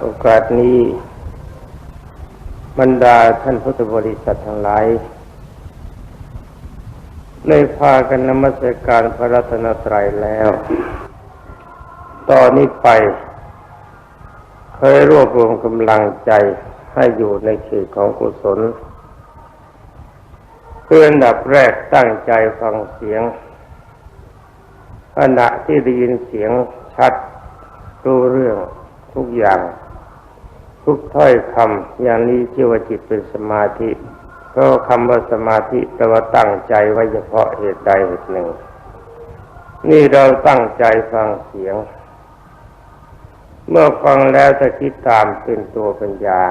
โอกาสนี้บรรดาท่านพุทธบริษัททั้งหลายได้พากันนมัสการพระรัตนตรัยแล้ว ตอนนี้ไป เคยรวบรวมกำลังใจให้อยู่ในเขตของกุศล เพื่อนดับแรกตั้งใจฟังเสียงขณะที่ได้ยินเสียงชัดรู้เรื่อง ทุกอย่าง ทุกถ้อยคำอย่างนี้ชื่อว่าจิตเป็นสมาธิเพราะคำว่าสมาธิแปลว่าตั้งใจไว้เฉพาะเหตุใดเหตุหนึ่ง นี่เราตั้งใจฟังเสียง เมื่อฟังแล้วจะคิดตามเป็นตัวปัญญา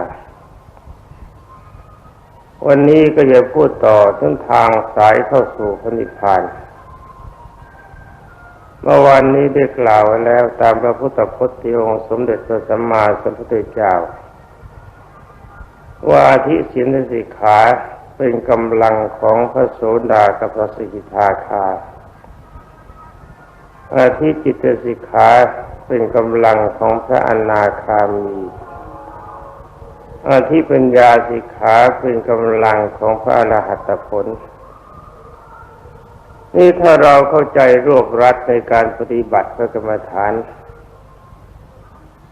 วันนี้ก็จะพูดต่อถึงทางสายเข้าสู่พระนิพพาน เมื่อวันนี้ได้กล่าวแล้วตามพระพุทธพจน์ที่องค์สมเด็จพระสัมมาสัมพุทธเจ้า ว่าอาทิศีลสิกขาเป็นกำลังของพระโสดากับพระสกิทาคาอาทิจิตสิกขาเป็นกำลังของพระอนาคามีอาทิปัญญาสิกขาเป็นกำลังของพระอรหัตผล นี่ถ้าเราเข้าใจรวบรัดในการปฏิบัติพระกรรมฐาน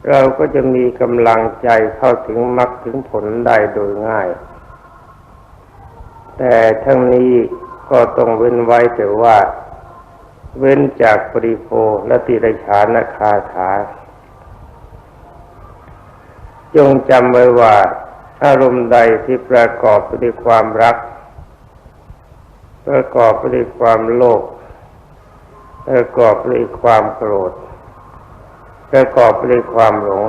เราก็จะมีกำลังใจเข้าถึงมรรคถึงผลได้โดยง่าย แต่ทั้งนี้ก็ต้องเว้นไว้แต่ว่า เว้นจากปริโภและติรชานคาถา จงจำไว้ว่าอารมณ์ใดที่ประกอบด้วยความรัก ประกอบไปด้วยความโลภประกอบไปด้วยความโกรธประกอบไปด้วยความหลง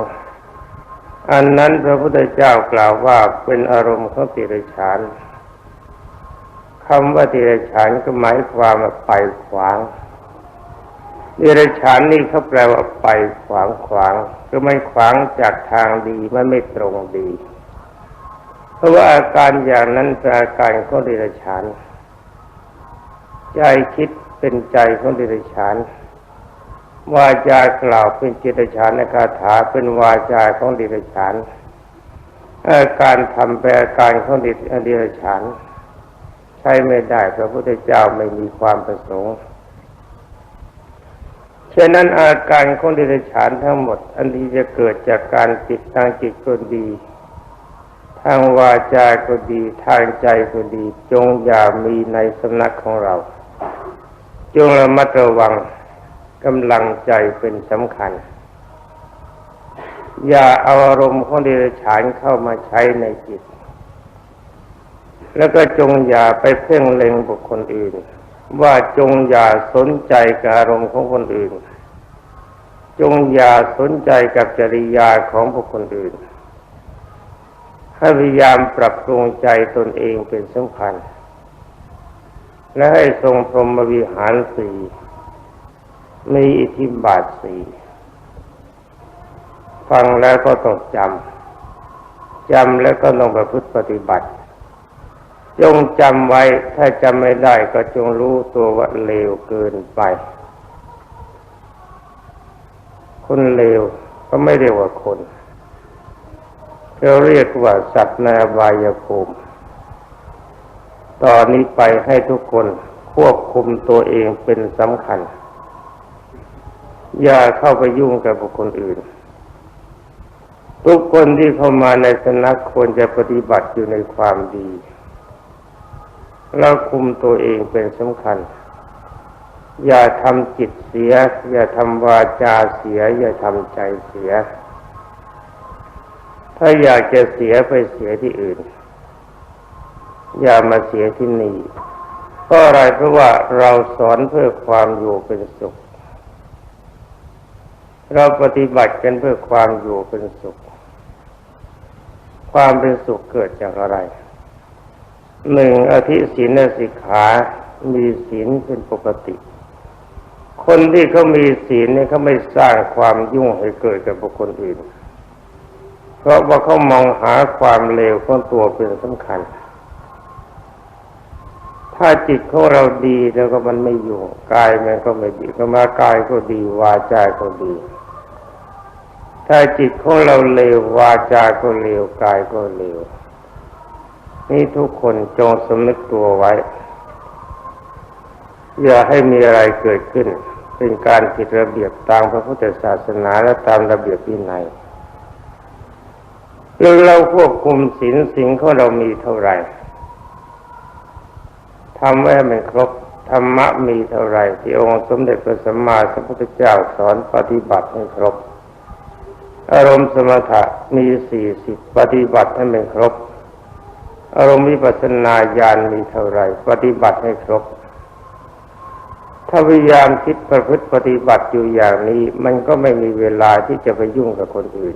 อันนั้นพระพุทธเจ้ากล่าวว่าเป็นอารมณ์ของติรฉานคำว่าติรฉานก็หมายความว่าไปขวางติรฉานนี่เขาแปลว่าไปขวางขวางก็ไม่ขวางจากทางดีมันไม่ตรงดี เพราะว่าอาการอย่างนั้นเป็นอาการของติรฉาน ใจคิดเป็นใจของดิริชานวาจากล่าวเป็นจิตฉานในคาถาเป็นวาจาของดิริชานอาการทำแปลการของดิดิริชาน ใช้ไม่ได้พระพุทธเจ้าไม่มีความประสงค์ฉะนั้นอาการของดิริชานทั้งหมด อันที่จะเกิดจากการจิตทางจิตก็ดี ทางวาจาก็ดีทางใจก็ดี จงอย่ามีในสำนักของเรา จงระมัดระวังกำลังใจเป็นสำคัญ อย่าเอาอารมณ์ของเดรัจฉานเข้ามาใช้ในจิต แล้วก็จงอย่าไปเพ่งเล็งบุคคลอื่น ว่าจงอย่าสนใจกับอารมณ์ของคนอื่น จงอย่าสนใจกับจริยาของบุคคลอื่นให้พยายามปรับปรุงใจตนเองเป็นสำคัญ และให้ทรงพรหมวิหารสี่มีอิทธิบาทสี่ฟังแล้วก็ต้องจำจำแล้วก็ลงประพฤติปฏิบัติ จงจำไว้ถ้าจำไม่ได้ก็จงรู้ตัวว่าเลวเกินไป คนเลวก็ไม่เรียกว่าคนเราเรียกว่าสัตว์ในอบายภูมิ ตอนนี้ไปให้ทุกคนควบคุมตัวเองเป็นสำคัญ อย่าเข้าไปยุ่งกับบุคคลอื่น ทุกคนที่เข้ามาในสนักควรจะปฏิบัติอยู่ในความดีเราคุมตัวเองเป็นสำคัญ อย่าทำจิตเสีย อย่าทำวาจาเสีย อย่าทำใจเสีย ถ้าอยากจะเสียไปเสียที่อื่น อย่ามาเสียที่นี่เพราะอะไรเพราะว่าเราสอนเพื่อความอยู่เป็นสุข เราปฏิบัติกันเพื่อความอยู่เป็นสุข ความเป็นสุขเกิดจากอะไรหนึ่งอธิศีลสิกขามีศีลเป็นปกติ คนที่เขามีศีลเนี่ยเขาไม่สร้างความยุ่งให้เกิดกับบุคคลอื่น เพราะว่าเขามองหาความเลวของตัวเป็นสำคัญ ถ้าจิตของเราดีแล้วก็มันไม่อยู่กายมันก็ไม่ดีก็มากายก็ดีวาจาก็ดี ถ้าจิตของเราเลววาจาก็เลวกายก็เลวนี่ทุกคนจงสำนึกตัวไว้ อย่าให้มีอะไรเกิดขึ้น เป็นการผิดระเบียบตามพระพุทธศาสนาและตามระเบียบวินัยหรือเราควบคุมศีลสิ่งของเรามีเท่าไหร่ ทำไว้ให้มันครบธรรมะมีเท่าไรที่องค์สมเด็จพระสัมมาสัมพุทธเจ้าสอนปฏิบัติให้ครบ อารมณ์สมถะมีสี่สิบปฏิบัติให้มันครบ อารมณ์วิปัสสนาญาณมีเท่าไรปฏิบัติให้ครบ ถ้าพยายามคิดประพฤติปฏิบัติอยู่อย่างนี้ มันก็ไม่มีเวลาที่จะไปยุ่งกับคนอื่น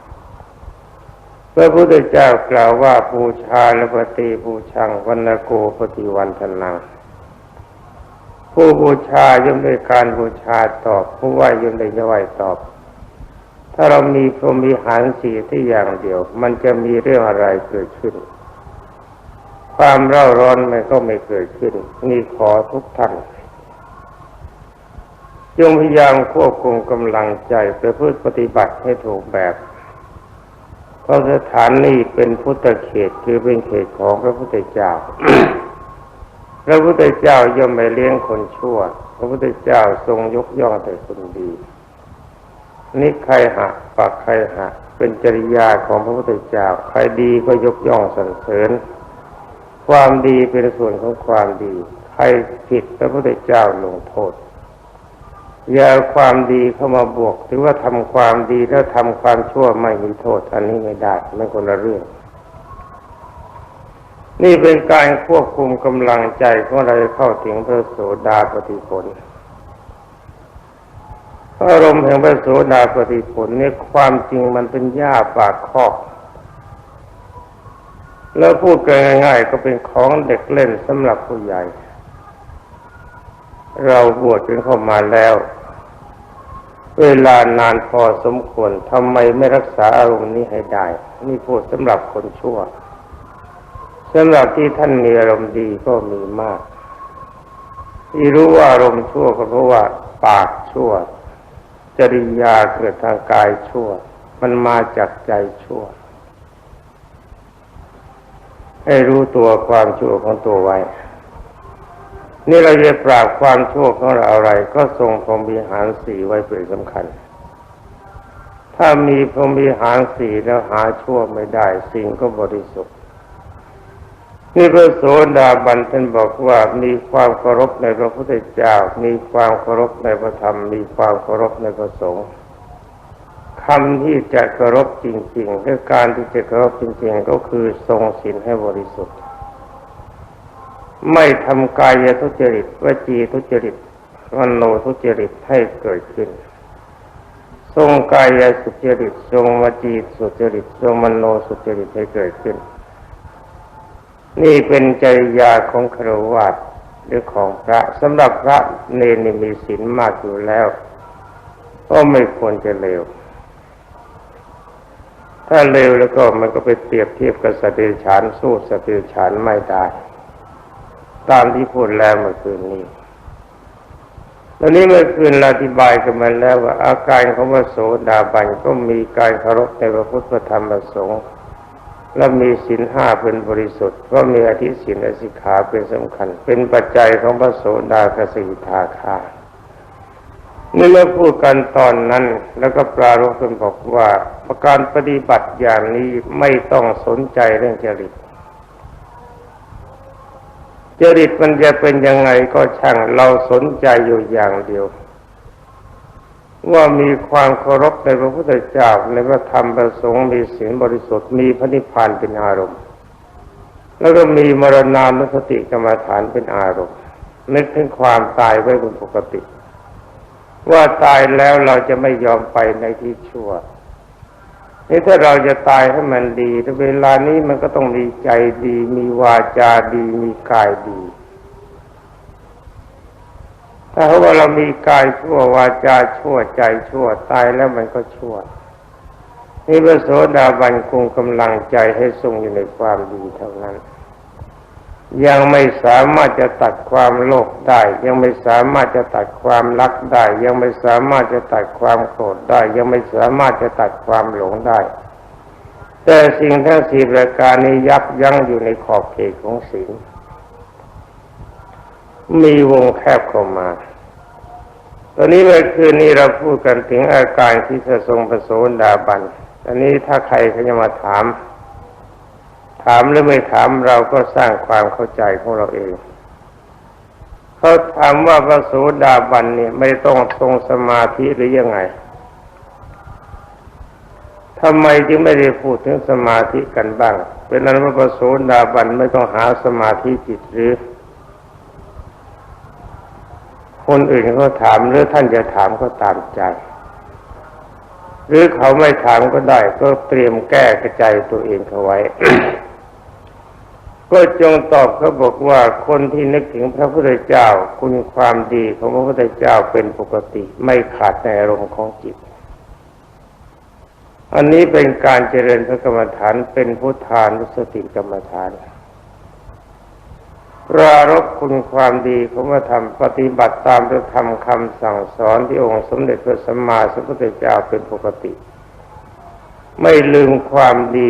พระพุทธเจ้ากล่าวว่าบูชาและปฏิบูชังวันโกปฏิวันทนัง ผู้บูชาย่อมด้การบูชาตอบ ผู้ไหวย่อมได้ไหวตอบ ถ้าเรามีพรหมีหารสีที่อย่างเดียว มันจะมีเรื่องอะไรเกิดขึ้น ความเร่าร้อนมันก็ไม่เกิดขึ้นนี่ขอทุกท่านจงพยายามควบคุมกำลังใจไปเพื่อปฏิบัติให้ถูกแบบ เพราะสถานนี้เป็นพุทธเขตคือเป็นเขตของพระพุทธเจ้า พระพุทธเจ้าย่อมไม่เลี้ยงคนชั่ว พระพุทธเจ้าทรงยกย่องแต่คนดีนี่ใครหักปักใครหักเป็นจริยาของพระพุทธเจ้า ใครดีก็ยกย่องสรรเสริญ ความดีเป็นส่วนของความดี ใครผิดพระพุทธเจ้าลงโทษ อย่าความดีเข้ามาบวก ถือว่าทำความดีแล้วทำความชั่วไม่มีโทษอันนี้ไม่ได้ไม่คนละเรื่อง นี่เป็นการควบคุมกำลังใจของเราเข้าถึงพระโสดาปฏิผลอารมณ์แห่งพระโสดาปฏิผลนี่ความจริงมันเป็นหญ้าปากคอก แล้วพูดกันง่าย ๆ ก็เป็นของเด็กเล่นสำหรับผู้ใหญ่ เราบวชกันเข้ามาแล้ว เวลานานพอสมควรทำไมไม่รักษาอารมณ์นี้ให้ได้ นี่พูดสำหรับคนชั่วสำหรับที่ท่านมีอารมณ์ดีก็มีมาก ที่รู้ว่าอารมณ์ชั่วก็เพราะว่า ปากชั่ว จริยาเกิดทางกายชั่ว มันมาจากใจชั่ว ให้รู้ตัวความชั่วของตัวไว้ นี่เราจะปราบความชั่วของเราอะไร ก็ทรงพรหมวิหารสี่ไว้เป็นสำคัญ ถ้ามีพรหมวิหารสี่แล้วหาชั่วไม่ได้ สิ่งก็บริสุทธิ์นี่พระโสดาบันท่านบอกว่ามีความเคารพในพระพุทธเจ้า มีความเคารพในพระธรรม มีความเคารพในพระสงฆ์คำที่จะเคารพจริงๆและการที่จะเคารพจริงๆ ก็คือทรงศีลให้บริสุทธิ์ ไม่ทำกายทุจริตวจีทุจริตมโนทุจริตให้เกิดขึ้น ทรงกายสุจริตทรงวจีสุจริตทรงมโนสุจริตให้เกิดขึ้น นี่เป็นจริยาของครวญหรือของพระสำหรับพระเนรมีศีลมากอยู่แล้ว ก็ไม่ควรจะเลวถ้าเลวแล้วก็มันก็ไปเปรียบเทียบกับสติฉานสู้สติฉานไม่ได้ ตามที่พูดแล้วเมื่อคืนนี้ตอนนี้เมื่อคืนอธิบายกันมาแล้วว่าอาการของพระโสดาบันก็มีการเคารพในพระพุทธธรรมประสงค์และมีศีลห้าเป็นบริสุทธิ์เพราะมีอธิศีลและสิกขาเป็นสำคัญ เป็นปัจจัยของพระโสดากสิทาคานี่เมื่อพูดกันตอนนั้นแล้วก็ปรารภกันบอกว่าประการปฏิบัติอย่างนี้ไม่ต้องสนใจเรื่องจริต จริตมันจะเป็นยังไงก็ช่างเราสนใจอยู่อย่างเดียว ว่ามีความเคารพในพระพุทธเจ้าในพระธรรมประสงค์มีศีลบริสุทธิ์มีพระนิพพานเป็นอารมณ์ แล้วก็มีมรณานุสติกรรมฐานเป็นอารมณ์ นึกถึงความตายไว้เป็นปกติ ว่าตายแล้วเราจะไม่ยอมไปในที่ชั่ว นี่ถ้าเราจะตายให้มันดีถ้าเวลานี้มันก็ต้องมีใจดี มีวาจาดี มีกายดี ถ้าว่าเรามีกายชั่ววาจาชั่วใจชั่วตายแล้วมันก็ชั่วนี่พระโสดาบันคงกำลังใจให้ทรงอยู่ในความดีเท่านั้น ยังไม่สามารถจะตัดความโลภได้ ยังไม่สามารถจะตัดความรักได้ ยังไม่สามารถจะตัดความโกรธได้ ยังไม่สามารถจะตัดความหลงได้ แต่สิ่งทั้งสี่ประการนี้ยับยั้งอยู่ในขอบเขตของศีลมีวงแคบเข้ามาตอนนี้เมื่อคืนนี้เราพูดกันถึงอาการที่จะทรงประโสดาบันตอนนี้ถ้าใครเขาจะมาถาม ถามหรือไม่ถามเราก็สร้างความเข้าใจของเราเอง เขาถามว่าพระโสดาบันเนี่ยไม่ต้องทรงสมาธิหรือยังไงทำไมจึงไม่ได้พูดถึงสมาธิกันบ้าง เป็นนั้นว่าพระโสดาบันไม่ต้องหาสมาธิจิตหรือ คนอื่นเขาถามหรือท่านจะถามก็ตามใจ หรือเขาไม่ถามก็ได้ ก็เตรียมแก้กระใจตัวเองเขาไว้ ก็จงตอบเขาบอกว่าคนที่นึกถึงพระพุทธเจ้า คุณความดีของพระพุทธเจ้าเป็นปกติไม่ขาดในอารมณ์ของจิต อันนี้เป็นการเจริญพระกรรมฐานเป็นพุทธานุสติกรรมฐานปรารบคุณความดีของพระธรรมปฏิบัติตามพระธรรมคำสั่งสอนที่องค์สมเด็จพระสัมมาสัมพุทธเจ้าเป็นปกติ ไม่ลืมความดี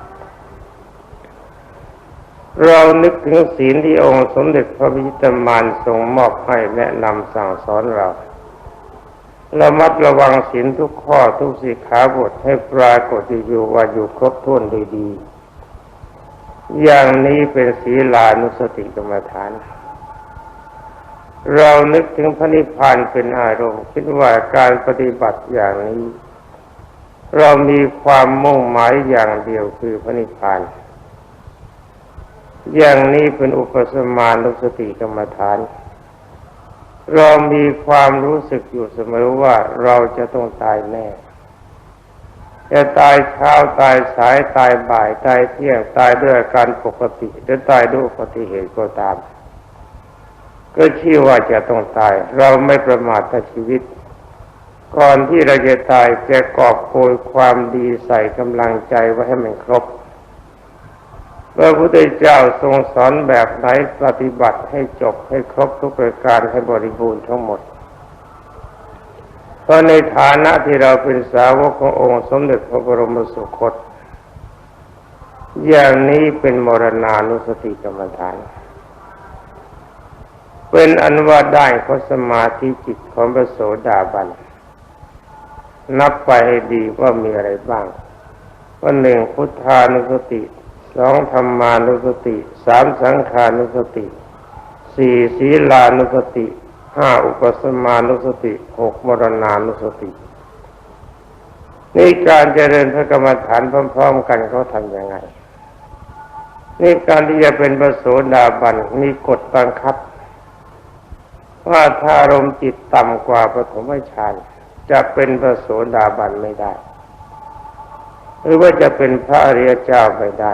เรานึกถึงศีลที่องค์สมเด็จพระพิจิตรมานทรงมอบให้แนะนำสั่งสอนเราระมัดระวังศีลทุกข้อทุกสิขาบทให้ปรากฏอยู่ว่าอยู่ครบถ้วนโดยดี อย่างนี้เป็นศีลานุสติกรรมฐาน เรานึกถึงพระนิพพานเป็นอารมณ์คิดว่าการปฏิบัติอย่างนี้ เรามีความมุ่งหมายอย่างเดียวคือพระนิพพาน อย่างนี้เป็นอุปสมานุสติกรรมฐาน เรามีความรู้สึกอยู่เสมอว่าเราจะต้องตายแน่ จะตายเช้าตายสายตายบ่ายตายเที่ยงตายด้วยการปกติหรือตายด้วยอุบัติเหตุก็ตาม ก็ชื่อว่าจะต้องตาย เราไม่ประมาทชีวิต ก่อนที่เราจะตายจะกอบโกยความดีใส่กำลังใจไว้ให้มันครบ พระพุทธเจ้าทรงสอนแบบไหนปฏิบัติให้จบให้ครบทุกประการให้บริบูรณ์ทั้งหมด เพราะในฐานะที่เราเป็นสาวกขององค์สมเด็จพระบรมสุคต อย่างนี้เป็นมรณานุสติกรรมฐาน เป็นอันว่าได้เขาสมาธิจิตของพระโสดาบัน นับไปให้ดีว่ามีอะไรบ้างว่าหนึ่งพุทธานุสติ สองธรรมานุสติสามสังขานุสติสี่ศีลานุสติห้าอุปสมานุสติหกมรณานุสตินี่การเจริญพระกรรมฐานพร้อมๆ กันเขาทำยังไง นี่การที่จะเป็นประโสดาบันมีกฎบังคับ ว่าถ้าอารมณ์จิตต่ำกว่าปฐมฌานจะเป็นประโสดาบันไม่ได้ หรือว่าจะเป็นพระอริยเจ้าไม่ได้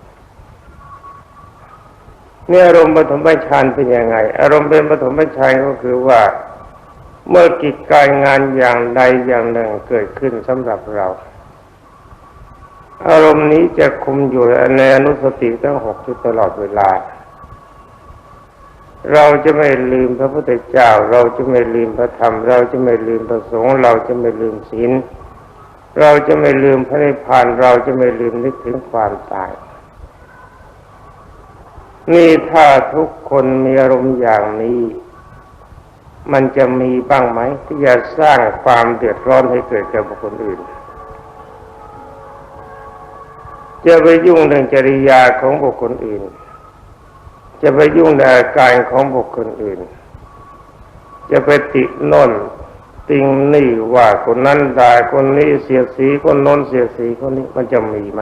เนี่ยอารมณ์ปฐมฌานเป็นยังไง อารมณ์เป็นปฐมฌานก็คือว่า เมื่อกิจการงานอย่างใดอย่างหนึ่งเกิดขึ้นสำหรับเรา อารมณ์นี้จะคุมอยู่ในอนุสติทั้งหกทุตลอดเวลา เราจะไม่ลืมพระพุทธเจ้า เราจะไม่ลืมพระธรรม เราจะไม่ลืมพระสงฆ์เราจะไม่ลืมศีลเราจะไม่ลืมพระนิพพานเราจะไม่ลืมนึกถึงความตาย นี่ถ้าทุกคนมีอารมณ์อย่างนี้ มันจะมีบ้างไหมที่จะสร้างความเดือดร้อนให้เกิดแก่บุคคลอื่น จะไปยุ่งเรื่องจริยาของบุคคลอื่น จะไปยุ่งในอาการของบุคคลอื่น จะไปติโน่นติงนี่ว่าคนนั้นด่าคนนี้เสียสีคนน้นเสียสีคนนี้มันจะมีไหม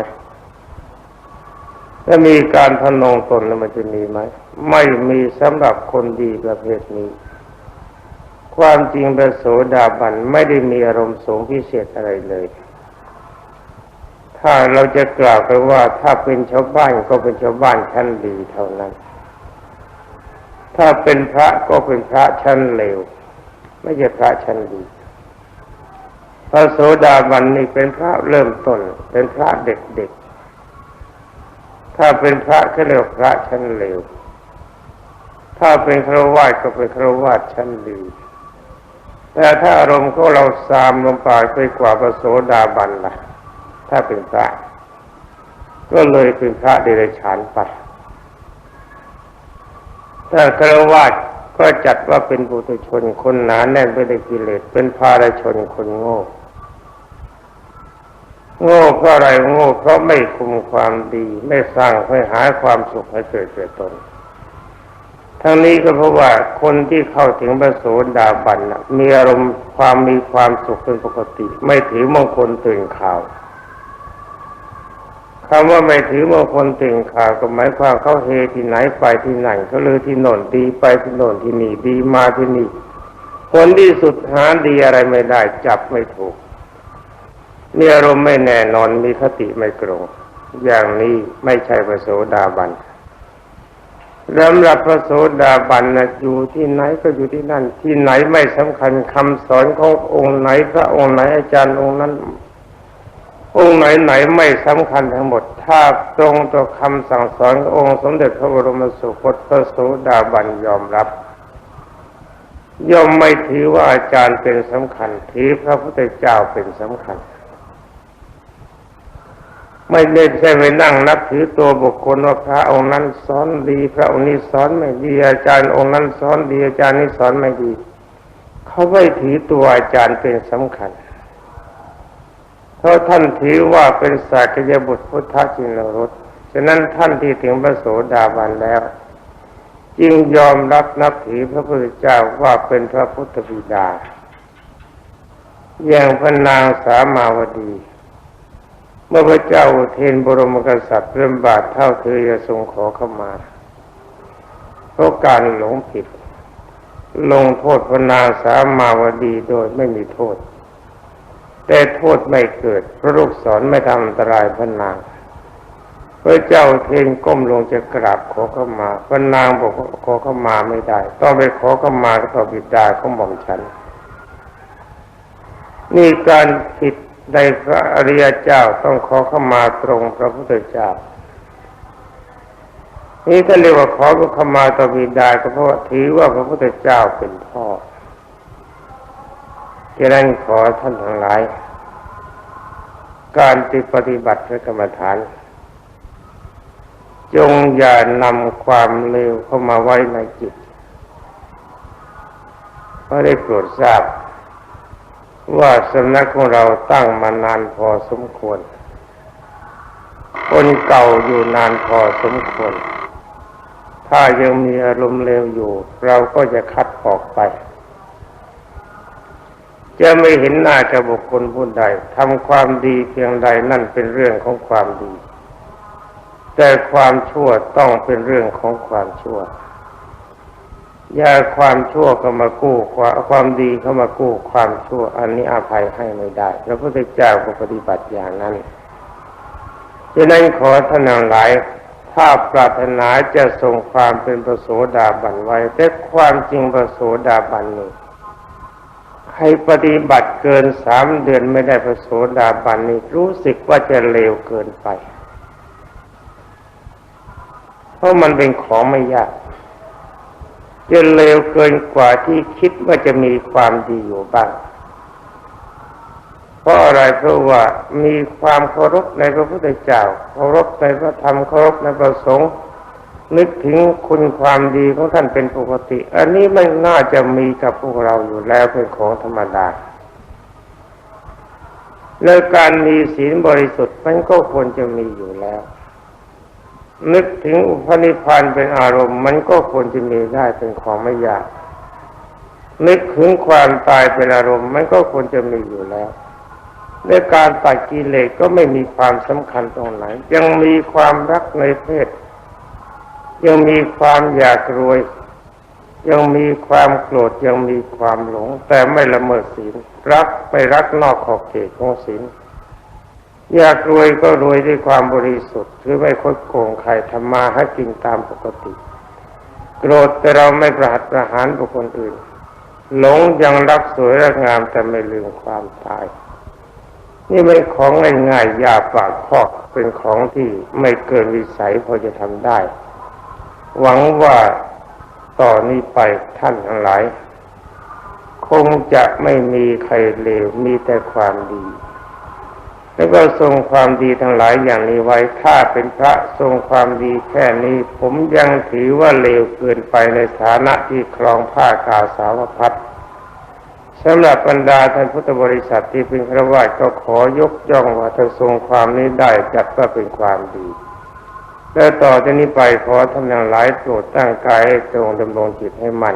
ถ้ามีการทนงตนแล้วมันจะมีไหม ไม่มีสำหรับคนดีประเภทนี้ ความจริงพระโสดาบันไม่ได้มีอารมณ์สูงพิเศษอะไรเลย ถ้าเราจะกล่าวไปว่าถ้าเป็นชาวบ้านก็เป็นชาวบ้านชั้นดีเท่านั้น ถ้าเป็นพระก็เป็นพระชั้นเลว ไม่ใช่พระชั้นดีพระโสดาบันนี่เป็นพระเริ่มต้น เป็นพระเด็ก ถ้าเป็นพระก็เรียกพระชั้นเลว ถ้าเป็นครวาสก็เป็นครวาสชั้นดี แต่ถ้าอารมณ์ของเราสามลงไปไปกว่าพระโสดาบันล่ะ ถ้าเป็นพระ ก็เลยเป็นพระเดรัจฉานไปถ้าครวาสก็จัดว่าเป็นบุตรชนคนหนาแน่นไปด้วยกิเลสเป็นภารชนคนโง่ โง่เพราะอะไรโง่เพราะไม่คุมความดี ไม่สร้างไม่หาความสุขให้เกิดแก่ตน ทั้งนี้ก็เพราะว่าคนที่เข้าถึงพระโสดาบันมีอารมณ์ความมีความสุขเป็นปกติ ไม่ถือมงคลตื่นข่าวคำว่าไม่ถือมงคลตื่นข่าวก็หมายความเขาเฮที่ไหนไปที่ไหนเขาเลยที่โน่นดีไปที่โน่นที่นี่ดีมาที่นี่คนที่สุดหาดีอะไรไม่ได้จับไม่ถูก มีอารมณ์ไม่แน่นอนมีคติไม่ตรงอย่างนี้ไม่ใช่พระโสดาบันสำหรับพระโสดาบันนะอยู่ที่ไหนก็อยู่ที่นั่น ที่ไหนไม่สำคัญคำสอนขององค์ไหนพระองค์ไหนอาจารย์องค์นั้น องค์ไหนไหนไม่สำคัญทั้งหมด ถ้าตรงต่อคำสั่งสอนขององค์สมเด็จพระบรมสุคตพระโสดาบันยอมรับ ย่อมไม่ถือว่าอาจารย์เป็นสำคัญถือพระพุทธเจ้าเป็นสำคัญ ไม่ได้ใช่ไปนั่งนับถือตัวบุคคลว่าพระองค์นั้นสอนดี พระองค์นี้สอนไม่ดี อาจารย์องค์นั้นสอนดีอาจารย์นี้สอนไม่ดี เขาไม่ถือตัวอาจารย์เป็นสำคัญ เพราะท่านถือว่าเป็นสากยบุตรพุทธจินรสฉะนั้นท่านที่ถึงพระโสดาบันแล้ว จึงยอมรับนับถือพระพุทธเจ้าว่าเป็นพระพุทธบิดาอย่างพระนางสามาวดี เมื่อพระเจ้าเทนบรมกษัตริย์เริ่มบาทเท่าเธอจะทรงขอเข้ามา เพราะการหลงผิด ลงโทษพนางสามาวดีโดยไม่มีโทษ แต่โทษไม่เกิด พระลูกศรไม่ทำอันตรายพนาง พระเจ้าเทนก้มลงจะกราบขอเข้ามาพนางบอกขอเข้ามาไม่ได้ ต้องไปขอเข้ามาต่อบิดาของหม่อมฉันนี่การผิด ในพระอริยเจ้าต้องขอเข้ามาตรงพระพุทธเจ้า นี่ก็เรียกว่าขอเข้ามาต่อบิดาก็เพราะถือว่าพระพุทธเจ้าเป็นพ่อฉะนั้นขอท่านทั้งหลาย การที่ปฏิบัติพระกรรมฐาน จงอย่านำความเลวเข้ามาไว้ในจิตเพราะได้โปรดทราบ ว่าสำนักของเราตั้งมานานพอสมควร คนเก่าอยู่นานพอสมควร ถ้ายังมีอารมณ์เลวอยู่ เราก็จะคัดออกไป จะไม่เห็นหน้ากับบุคคลผู้ใดทำความดีเพียงใดนั่นเป็นเรื่องของความดี แต่ความชั่วต้องเป็นเรื่องของความชั่ว อย่าความชั่วเข้ามากู้ความความดีเข้ามากู้ความชั่ว อันนี้อาภัยให้ไม่ได้พระพุทธเจ้าก็ปฏิบัติอย่างนั้นฉะนั้นขอท่านหลาย ถ้าปรารถนาจะส่งความเป็นประโสดาบันไว้แต่ความจริงประโสดาบันนี่ให้ปฏิบัติเกินสามเดือนไม่ได้ประโสดาบันนี่รู้สึกว่าจะเร็วเกินไป เพราะมันเป็นของไม่ยาก จะเลวเกินกว่าที่คิดว่าจะมีความดีอยู่บ้าง เพราะอะไรเพราะว่ามีความเคารพในพระพุทธเจ้าเคารพในพระธรรมเคารพในพระสงฆ์นึกถึงคุณความดีของท่านเป็นปกติ อันนี้ไม่น่าจะมีกับพวกเราอยู่แล้วเป็นของธรรมดาและการมีศีลบริสุทธิ์มันก็ควรจะมีอยู่แล้ว นึกถึงอุปนิพพานเป็นอารมณ์ มันก็ควรจะมีได้เป็นของไม่ยาก นึกถึงความตายเป็นอารมณ์ มันก็ควรจะมีอยู่แล้วในการตัดกิเลสก็ไม่มีความสำคัญตรงไหน ยังมีความรักในเพศ ยังมีความอยากรวย ยังมีความโกรธยังมีความหลง แต่ไม่ละเมิดศีลรักไม่รักนอกขอบเขตของศีล อยากรวยก็รวยด้วยความบริสุทธิ์คือไม่คดโกงใครทำมาให้กินตามปกติ โกรธแต่เราไม่ประหัตประหารบุคคลอื่น หลงยังรักสวยรักงามแต่ไม่ลืมความตาย นี่ไม่ของง่ายๆยาปากคอกเป็นของที่ไม่เกินวิสัยพอจะทำได้ หวังว่าต่อนนี้ไปท่านทั้งหลาย คงจะไม่มีใครเลวมีแต่ความดี แล้วก็ทรงความดีทั้งหลายอย่างนี้ไว้ ถ้าเป็นพระทรงความดีแค่นี้ ผมยังถือว่าเลวเกินไปในฐานะที่ครองผ้ากาสาวพัดสำหรับบรรดาท่านพุทธบริษัทที่เป็นครวาก็ขอยกย่องว่าท่านทรงความนี้ได้จัดว่าเป็นความดี แล้วต่อจากนี้ไปขอท่านทั้งหลายโปรดตั้งกายให้ตรงดำรงจิตให้มั่น